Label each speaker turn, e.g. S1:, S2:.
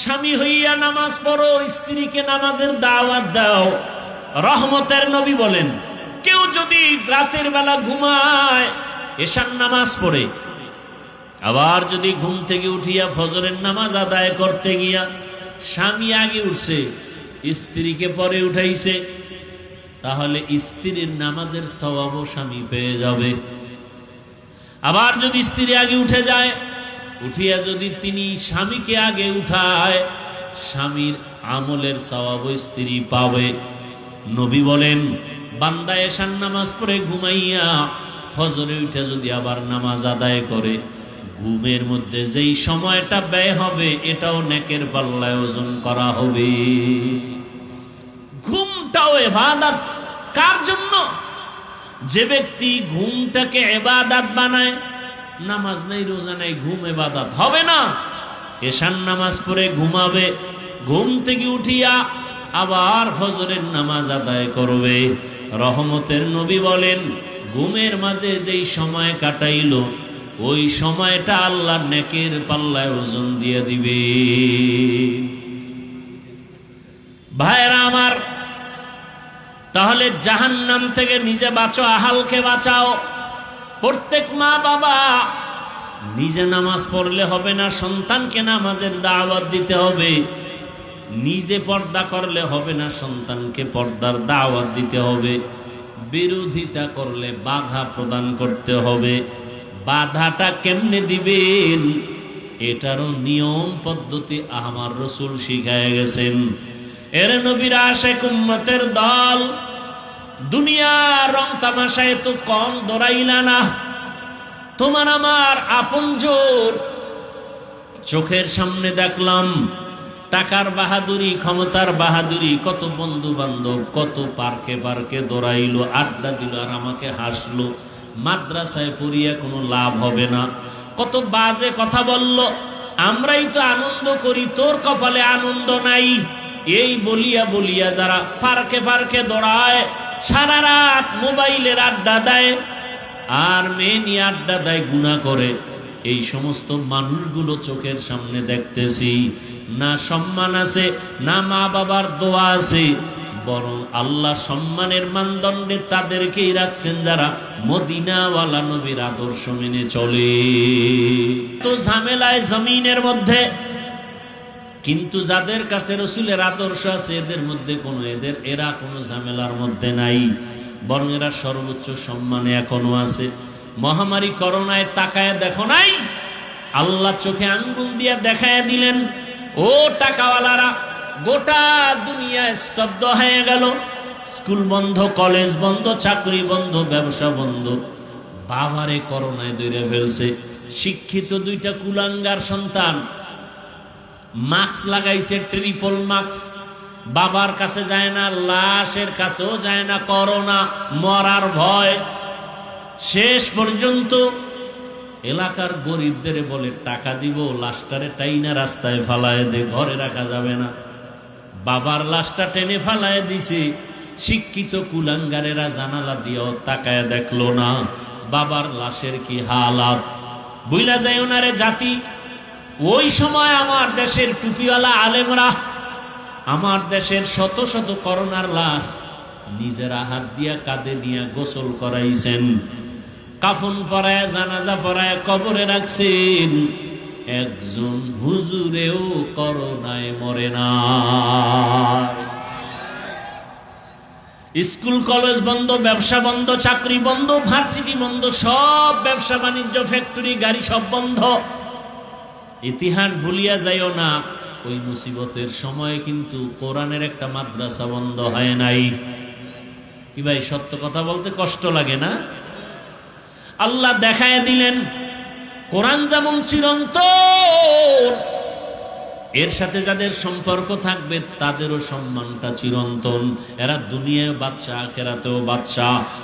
S1: স্বামী হইয়া নামাজ পড়ো, স্ত্রীকে নামাজের দাওয়াত দাও। রহমতের নবী বলেন, কেউ যদি রাতের বেলা ঘুমায়, এশার নামাজ পড়ে। আবার যদি ঘুম থেকে উঠিয়া ফজরের নামাজ আদায় করতে গিয়া স্বামী আগে উঠছে, স্ত্রীকে পরে উঠাইছে, তাহলে স্ত্রীর নামাজের স্বভাবও স্বামী পেয়ে যাবে। আবার যদি স্ত্রী আগে উঠে যায় উঠিয়া যদি তিনি স্বামীকে আগে উঠায়, স্বামীর আমলের স্বভাব স্ত্রী পাবে। নবী বলেন, বান্দা এসান নামাজ পড়ে ঘুমাইয়া ফজরে উঠে যদি আবার নামাজ আদায় করে, ঘুমের মধ্যে যেই সময়টা ব্যয় হবে, এটাও নেকের পাল্লায় ওজন করা হবে। ঘুমটাও এবাদাত, কার জন্য? যে ব্যক্তি ঘুমটাকে এবাদাত বানায় নামাজ নেই, রোজা নেই, ঘুম এবাদাত হবে না। এশান নামাজ পড়ে ঘুমাবে, ঘুম থেকে উঠিয়া আবার ফজরের নামাজ আদায় করবে। রহমতের নবী বলেন, ঘুমের মাঝে যেই সময় কাটাইল, ওই সময়টা আল্লাহ নেকের পাল্লায় ওজন দিয়ে দিবে। ভাইরা আমার, তাহলে জাহান্নাম থেকে নিজে বাঁচো, আহালকে বাঁচাও। প্রত্যেক মা বাবা নিজে নামাজ পড়লে হবে না, সন্তানকে নামাজের দাওয়াত দিতে হবে। নিজে পর্দা করলে হবে না, সন্তানকে পর্দার দাওয়াত দিতে হবে। বিরোধিতা করলে বাধা প্রদান করতে হবে। বাধাটা কেমনে দিবেন? এটারও নিয়ম পদ্ধতি আমার রসুল শিখায় গেছেন। এর নবীর আশেক উম্মতের দল, দুনিয়ার রং তামাশায় তো কম দৌড়াইলা না। তোমার আমার আপন চোখের সামনে দেখলাম, টাকার বাহাদুরি, ক্ষমতার বাহাদুরি, কত বন্ধু বান্ধব কত পার্কে পার্কে দৌড়াইলো, আড্ডা দিল আর আমাকে হাসলো। মাদ্রাসায় পড়িয়া কোনো লাভ হবে না। কত বাজে কথা বলল। আমরাই তো আনন্দ করি, তোর কপালে আনন্দ নাই। এই বলিয়া বলিয়া যারা পার্কে পার্কে দৌড়ায়, সারা রাত মোবাইলের আড্ডা দেয়। আর মেয়ে নিয়ে আড্ডা দেয় গুণা করে। এই সমস্ত মানুষগুলো চোখের সামনে দেখতেছি। না সম্মান আছে, না মা বাবার দোয়া আছে, বরং আল্লাহ সম্মানের মানদণ্ডে তাদেরকেই রাখছেন যারা মদিনাওয়ালা নবীর আদর্শ মেনে চলে। তো ঝামেলায় জমিনের মধ্যে, কিন্তু যাদের কাছে রসুলের আদর্শ আছে, এদের মধ্যে কোনো, এদের, এরা কোনো ঝামেলার মধ্যে নাই। বরং এরা সর্বোচ্চ সম্মানে এখনও আছে। মহামারী করোনায় তাকায় দেখো নাই? আল্লাহ চোখে আঙ্গুল দিয়া দেখায় দিলেন, ও টাকাওয়ালারা, গোটা দুনিয়া স্তব্ধ হয়ে গেল। স্কুল বন্ধ, কলেজ বন্ধ, চাকরি বন্ধ, ব্যবসা বন্ধ। বাবারে করোনায় দৈরে ফেলছে। শিক্ষিত দুইটা কুলাঙ্গার সন্তান। মাস্ক লাগাইছে, ট্রিপল মাস্ক। বাবার কাছে যায় না, লাশের কাছেও যায় না, করোনা, মরার ভয়। শেষ পর্যন্ত এলাকার গরিবদের বলে, টাকা দিব, লাশটারে টাইনা রাস্তায় ফালায় দে, ঘরে রাখা যাবে না। বাবার লাশটা টেনে ফালায় দিছে, শিক্ষিত কুলাঙ্গারেরা জানালা দিয়েও তাকায় দেখল না। বাবার লাশের কি হালাত? বুইলা যায় ওনারে জাতি। ওই সময় আমার দেশের টুপিওয়ালা আলেমরা আমার দেশের শত শত করোনার লাশ নিজেরা হাত দিয়া কাঁধে নিয়ে গোসল করাইছেন। কাফন পরায়, জানাজা পরায়, কবরে রাখছেন। একজন হুজুরেও করোনায় মরে না। স্কুল, কলেজ বন্ধ, ব্যবসা বন্ধ, চাকরি বন্ধ, ভার্সিটি বন্ধ, সব ব্যবসা, বাণিজ্য, ফ্যাক্টরি, গাড়ি সব বন্ধ। ইতিহাস ভুলিয়া যাইও না। ওই মুসিবতের সময় কিন্তু কোরআনের একটা মাদ্রাসা বন্ধ হয় নাই। কি ভাই, সত্য কথা বলতে কষ্ট লাগে না? আল্লাহ দেখায় দিলেন, কোরআন যেমন চিরন্তন, এর সাথে যাদের সম্পর্ক থাকবে তাদেরও সম্মানটা চিরন্তন। এরা দুনিয়ায় বাদশাহ, আখেরাতেও বাদশাহ।